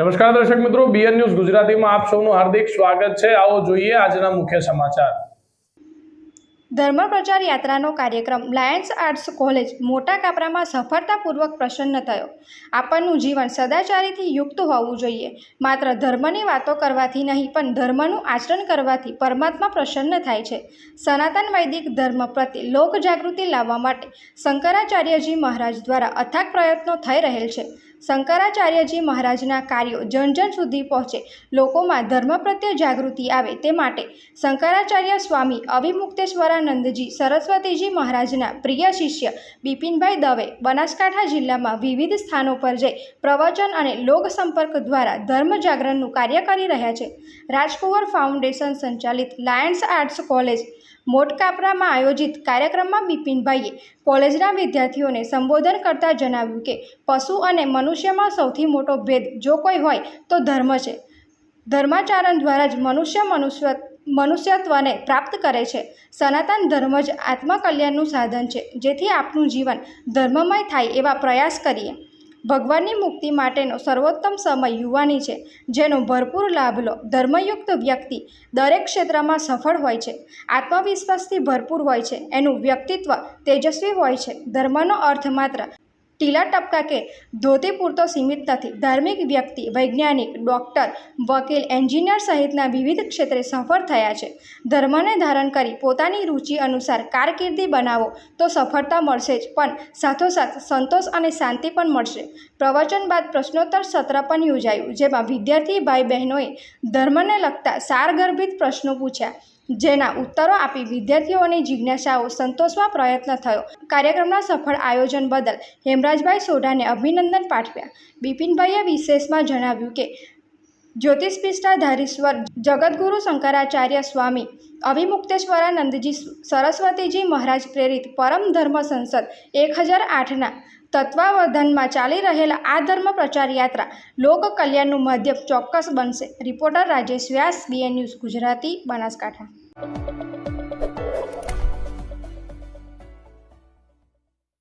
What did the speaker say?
નમસ્કાર દર્શક મિત્રો બીએન ન્યૂઝ ગુજરાતીમાં આપ સૌનું હાર્દિક સ્વાગત છે. આવો જોઈએ આજના મુખ્ય સમાચાર. ધર્મ પ્રચાર યાત્રાનો કાર્યક્રમ લાયન્સ આર્ટ્સ કોલેજ મોટા કાપરામાં સફળતાપૂર્વક પ્રસન્ન થયો. આપણનું જીવન સદાચારીથી યુક્ત હોવું જોઈએ. માત્ર ધર્મની વાતો કરવાથી નહીં, પણ ધર્મનું આચરણ કરવાથી પરમાત્મા પ્રસન્ન થાય છે. સનાતન વૈદિક ધર્મ પ્રત્યે લોક જાગૃતિ લાવવા માટે શંકરાચાર્યજી મહારાજ દ્વારા અથાગ પ્રયત્નો થઈ રહેલ છે. શંકરાચાર્યજી મહારાજના કાર્યો જનજન જન સુધી પહોંચે. લોકોમાં ધર્મ પ્રત્યે જાગૃતિ આવે તે માટે શંકરાચાર્ય સ્વામી અવિમુક્તેશ્વરાનંદજી સરસ્વતીજી મહારાજના પ્રિય શિષ્ય બિપિનભાઈ દવે બનાસકાંઠા જિલ્લામાં વિવિધ સ્થાનો પર જઈ પ્રવચન અને લોક સંપર્ક દ્વારા ધર્મ જાગરણનું કાર્ય કરી રહ્યા છે. રાજકુંવર ફાઉન્ડેશન સંચાલિત લાયન્સ આર્ટ્સ કોલેજ મોટકાપરામાં આયોજિત કાર્યક્રમમાં બિપિનભાઈએ કોલેજના વિદ્યાર્થીઓને સંબોધન કરતા જણાવ્યું કે, પશુ અને મનુષ્યમાં સૌથી મોટો ભેદ જો કોઈ હોય તો ધર્મ છે. ધર્માચરણ દ્વારા જ મનુષ્ય મનુષ્ય મનુષ્યત્વને પ્રાપ્ત કરે છે. સનાતન ધર્મ જ આત્મકલ્યાણનું સાધન છે. જેથી આપનું જીવન ધર્મમય થાય એવા પ્રયાસ કરીએ. ભગવાનની મુક્તિ માટેનો સર્વોત્તમ સમય યુવાની છે. જેનો ભરપૂર લાભ લો. ધર્મયુક્ત વ્યક્તિ દરેક ક્ષેત્રમાં સફળ હોય છે. આત્મવિશ્વાસથી ભરપૂર હોય છે. એનું વ્યક્તિત્વ તેજસ્વી હોય છે. ધર્મનો અર્થ માત્ર ટીલા ટપકા કે ધોતી પૂરતો સીમિત નથી. ધાર્મિક વ્યક્તિ, વૈજ્ઞાનિક, ડૉક્ટર, વકીલ, એન્જિનિયર સહિતના વિવિધ ક્ષેત્રે સફળ થયા છે. ધર્મને ધારણ કરી પોતાની રુચિ અનુસાર કારકિર્દી બનાવો તો સફળતા મળશે જ, પણ સાથોસાથ સંતોષ અને શાંતિ પણ મળશે. પ્રવચન બાદ પ્રશ્નોત્તર સત્ર પણ યોજાયું, જેમાં વિદ્યાર્થી ભાઈ બહેનોએ ધર્મને લગતા સારગર્ભિત પ્રશ્નો પૂછ્યા. જેના ઉત્તરો આપી વિદ્યાર્થીઓની જિજ્ઞાસાઓ સંતોષવા પ્રયત્ન થયો. કાર્યક્રમના સફળ આયોજન બદલ હેમરાજભાઈ સોઢાને અભિનંદન પાઠવ્યા. બિપિનભાઈએ વિશેષમાં જણાવ્યું કે જ્યોતિષપિષ્ટા ધારીશ્વર જગદગુરુ શંકરાચાર્ય સ્વામી અવિમુક્તેશ્વરાનંદજી સરસ્વતીજી મહારાજ પ્રેરિત પરમ ધર્મ સંસદ એક હજાર આઠના તત્વાવધાનમાં ચાલી રહેલા આ ધર્મ પ્રચાર યાત્રા લોક કલ્યાણનું માધ્યમ ચોક્કસ બનશે. Reporter Rajesh Vyas BN news Gujarati Banaskantha.